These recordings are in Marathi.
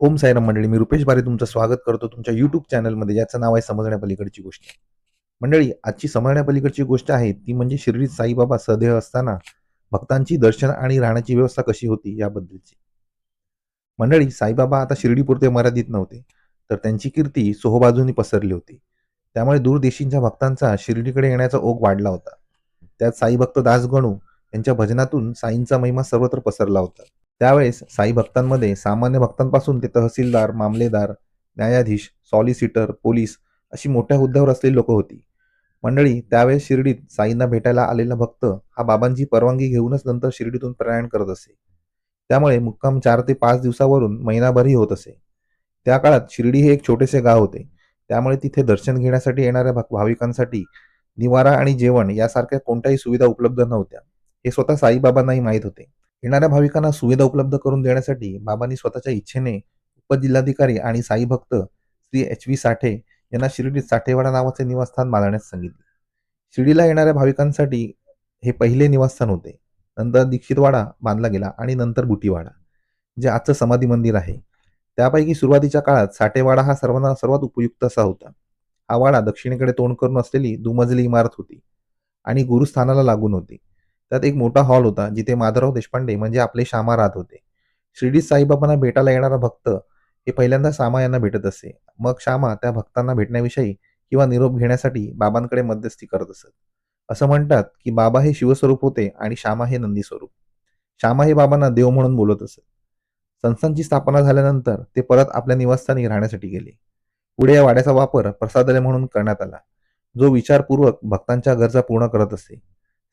ओम साईराम मंडळी मी रुपेश बारे तुमचं स्वागत करतो तुमच्या युट्यूब चॅनलमध्ये ज्याचं नाव आहे समजण्यापलीकडची गोष्ट. मंडळी आजची समजण्यापलीकडची गोष्ट आहे ती म्हणजे शिर्डीत साईबाबा सदेह असताना भक्तांची दर्शन आणि राहण्याची व्यवस्था कशी होती याबद्दलची. मंडळी साईबाबा आता शिर्डीपुरते मर्यादित नव्हते तर त्यांची कीर्ती सोहबाजूंनी पसरली होती. त्यामुळे दूरदेशींच्या भक्तांचा शिर्डीकडे येण्याचा ओघ वाढला होता. त्यात साई भक्त दासगणू यांच्या भजनातून साईंचा महिमा सर्वत्र पसरला होता. त्यावेळेस साई भक्तांमध्ये सामान्य भक्तांपासून ते तहसीलदार मामलेदार न्यायाधीश सॉलिसिटर पोलीस अशी मोठ्या हुद्द्यावर असलेली लोक होती. मंडळी त्यावेळेस शिर्डीत साईंना भेटायला आलेला भक्त हा बाबांची परवानगी घेऊनच नंतर शिर्डीतून प्रयाण करत असे. त्यामुळे मुक्काम चार ते पाच दिवसावरून महिनाभरही होत असे. त्या काळात शिर्डी हे एक छोटेसे गाव होते. त्यामुळे तिथे दर्शन घेण्यासाठी येणाऱ्या भाविकांसाठी निवारा आणि जेवण यासारख्या कोणत्याही सुविधा उपलब्ध नव्हत्या. हे स्वतः साईबाबांनाही माहीत होते. येणाऱ्या भाविकांना सुविधा उपलब्ध करून देण्यासाठी बाबांनी स्वतःच्या इच्छेने उपजिल्हाधिकारी आणि साई भक्त श्री एच व्ही साठे यांना शिर्डीत साठेवाडा नावाचे निवासस्थान बांधण्यास सांगितले. शिर्डीला येणाऱ्या भाविकांसाठी हे पहिले निवासस्थान होते. नंतर दीक्षितवाडा बांधला गेला आणि नंतर बुटीवाडा जे आजचं समाधी मंदिर आहे. त्यापैकी सुरुवातीच्या काळात साठेवाडा हा सर्वांना सर्वात उपयुक्त असा होता. हा वाडा दक्षिणेकडे तोंड करून असलेली दुमजली इमारत होती आणि गुरुस्थानाला लागून होती. त्यात एक मोठा हॉल होता जिथे माधवराव देशपांडे म्हणजे आपले श्यामा राहत होते. शिर्डी साईबाबांना भेटायला येणारा भक्त हे पहिल्यांदा श्यामा यांना भेटत असे. मग श्यामा त्या भक्तांना भेटण्याविषयी किंवा निरोप घेण्यासाठी बाबांकडे मध्यस्थी करत असत. असं म्हणतात की बाबा हे शिवस्वरूप होते आणि श्यामा हे नंदी स्वरूप श्यामा हे बाबांना देव म्हणून बोलत असत. संस्थांची स्थापना झाल्यानंतर ते परत आपल्या निवासस्थानी राहण्यासाठी गेले. पुढे या वाड्याचा वापर प्रसादालय म्हणून करण्यात आला जो विचारपूर्वक भक्तांच्या गरजा पूर्ण करत असे.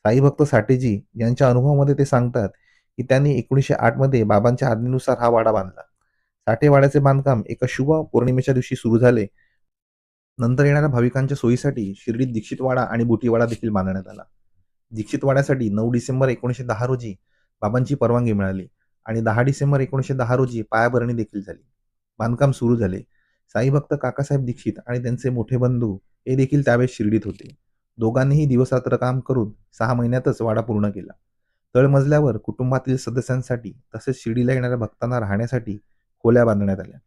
साईभक्त साठेजी यांच्या अनुभवामध्ये ते सांगतात की त्यांनी एकोणीसशे आठमध्ये बाबांच्या आज्ञेनुसार हा वाडा बांधला. साठे वाड्याचे बांधकाम एका शुभ पौर्णिमेच्या दिवशी सुरू झाले. नंतर येणाऱ्या भाविकांच्या सोयीसाठी शिर्डीत दीक्षितवाडा आणि बुटीवाडा देखील बांधण्यात आला. दीक्षितवाड्यासाठी नऊ डिसेंबर एकोणीसशे दहा रोजी बाबांची परवानगी मिळाली आणि दहा डिसेंबर एकोणीसशे दहा रोजी पायाभरणी देखील झाली. बांधकाम सुरू झाले. साईभक्त काकासाहेब दीक्षित आणि त्यांचे मोठे बंधू हे देखील त्यावेळेस शिर्डीत होते. दोघांनीही दिवसरात्र काम करून सहा महिन्यातच वाडा पूर्ण केला. तळमजल्यावर कुटुंबातील सदस्यांसाठी तसेच शिर्डीला येणाऱ्या भक्तांना राहण्यासाठी खोल्या बांधण्यात आल्या.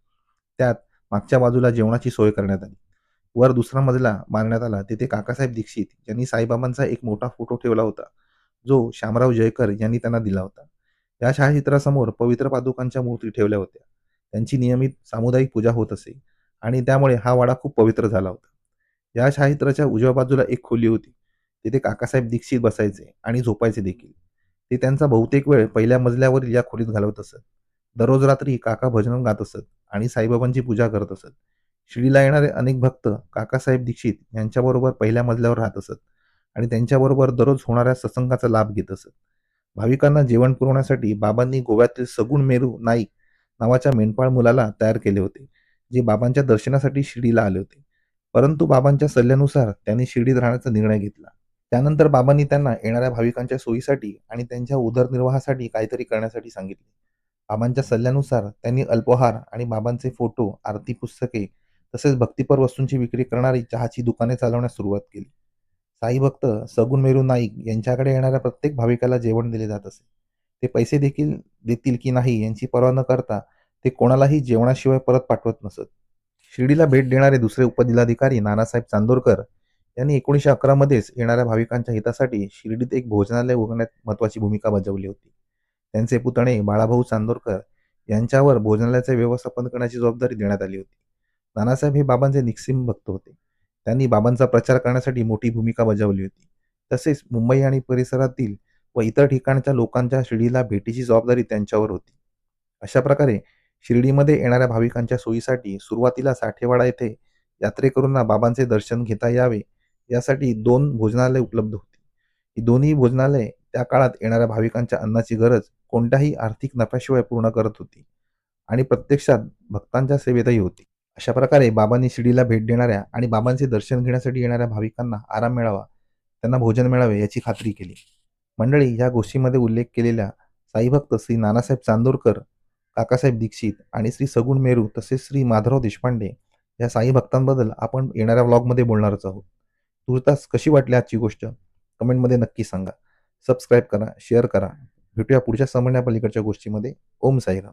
त्यात मागच्या बाजूला जेवणाची सोय करण्यात आली. वर दुसरा मजला बांधण्यात आला तिथे काकासाहेब दीक्षित यांनी साईबाबांचा एक मोठा फोटो ठेवला होता जो श्यामराव जयकर यांनी त्यांना दिला होता. या छायाचित्रासमोर पवित्र पादुकांच्या मूर्ती ठेवल्या होत्या. त्यांची नियमित सामुदायिक पूजा होत असे आणि त्यामुळे हा वाडा खूप पवित्र झाला होता. या छायाचित्राच्या उजव्या बाजूला एक खोली होती. तिथे काकासाहेब दीक्षित बसायचे आणि झोपायचे देखील. ते त्यांचा बहुतेक वेळ पहिल्या मजल्यावरील या खोलीत घालवत असत. दररोज रात्री काका भजन गात असत आणि साईबाबांची पूजा करत असत. शिर्डीला येणारे अनेक भक्त काकासाहेब दीक्षित यांच्याबरोबर पहिल्या मजल्यावर राहत असत आणि त्यांच्याबरोबर दररोज होणाऱ्या सत्संगाचा लाभ घेत असत. भाविकांना जेवण पुरवण्यासाठी बाबांनी गोव्यातील सगुण मेरू नाईक नावाच्या मेंढपाळ मुलाला तयार केले होते जे बाबांच्या दर्शनासाठी शिर्डीला आले होते. परंतु बाबांच्या सल्ल्यानुसार त्यांनी शिर्डीत राहण्याचा निर्णय घेतला. त्यानंतर बाबांनी त्यांना येणाऱ्या भाविकांच्या सोयीसाठी आणि त्यांच्या उदरनिर्वाहासाठी काहीतरी करण्यासाठी सांगितले. बाबांच्या सल्ल्यानुसार त्यांनी अल्पोहार आणि बाबांचे फोटो आरती पुस्तके तसेच भक्तिपर वस्तूंची विक्री करणारी चहाची दुकाने चालवण्यास सुरुवात केली. साई भक्त सगुण मेरू नाईक यांच्याकडे येणाऱ्या प्रत्येक भाविकाला जेवण दिले जात असे. ते पैसे देखील देतील की नाही यांची पर्वा न करता ते कोणालाही जेवणाशिवाय परत पाठवत नसत. शिर्डीला भेट देणारे दुसरे उपजिल्हाधिकारी नानासाहेब चांदोरकर यांनी एकोणीसशे अकरामध्येच येणाऱ्या भाविकांच्या हितासाठी शिर्डीत एक भोजनालय उघडण्यात महत्वाची भूमिका बजावली होती. त्यांचे पुतणे बाळाभाऊ चांदोरकर यांच्यावर भोजनालयाचे व्यवस्थापन करण्याची जबाबदारी देण्यात आली होती. नानासाहेब हे बाबांचे निक्सिम भक्त होते. त्यांनी बाबांचा प्रचार करण्यासाठी मोठी भूमिका बजावली होती. तसेच मुंबई आणि परिसरातील व इतर ठिकाणच्या लोकांच्या शिर्डीला भेटीची जबाबदारी त्यांच्यावर होती. अशा प्रकारे शिर्डीमध्ये येणाऱ्या भाविकांच्या सोयीसाठी सुरुवातीला साठेवाडा येथे यात्रेकरूंना बाबांचे दर्शन घेता यावे यासाठी दोन भोजनालय उपलब्ध होती. ही दोन्ही भोजनालय त्या काळात येणाऱ्या भाविकांच्या अन्नाची गरज कोणत्याही आर्थिक नफ्याशिवाय पूर्ण करत होती आणि प्रत्यक्षात भक्तांच्या सेवेतही होती. अशा प्रकारे बाबांनी शिर्डीला भेट देणाऱ्या आणि बाबांचे दर्शन घेण्यासाठी येणाऱ्या भाविकांना आराम मिळावा त्यांना भोजन मिळावे याची खात्री केली. मंडळी या गोष्टीमध्ये उल्लेख केलेल्या साईभक्त श्री नानासाहेब चांदोरकर काकासाहेब दीक्षित आणि श्री सगुण मेरू तसेच श्री माधवराव देशपांडे या साई भक्तांबद्दल आपण येणाऱ्या व्लॉगमध्ये बोलणारच आहोत. तुर्तास कशी वाटली आजची गोष्ट? कमेंटमध्ये नक्की सांगा. सबस्क्राईब करा शेअर करा. भेटूया पुढच्या समजण्यापलीकडच्या गोष्टीमध्ये. ओम साईराम.